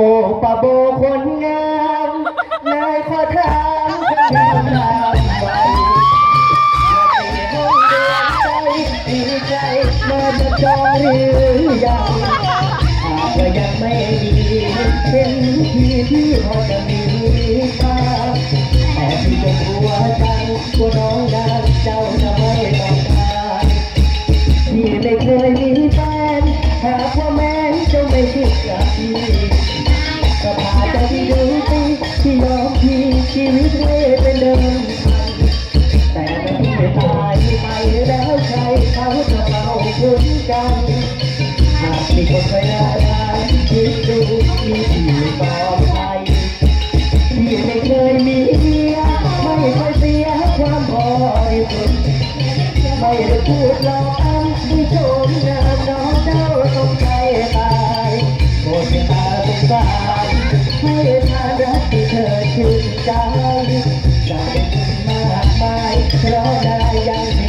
โอ้ปะโบคนงามนายขอถามคนงามนามไว้ห้องเดือนใจดีใจมาจะจองหรือยังหากว่ายังไม่มีเป็นที่ที่พอจะมีค่าแต่ที่จะกลัวจังกลัวน้องดังเจ้าจะไม่ต้องการพี่ไม่เคยมีแฟนหากว่าแม้นเจ้า ไม่คิดกับพี่ก็พาเจ้าที่ดูสิที่ยอมพี่ชีวิตไม่เป็นเดิมแต่ถ้าพี่ตายไปแล้วใครเขาจะเฝ้าคุ้นกันหากมีคนเคยน่ารักคิดดูมีพี่ปลอดภัยพี่ไม่เคยมีเมียไม่เคยเสียความบริสุทธิ์ไม่ได้พูดหลอกอ้ำให้โจมงามน้อ ตาสงสารให้ทารักที่เธอชื่นใจจะเป็นมากมายเพราะได้ยัง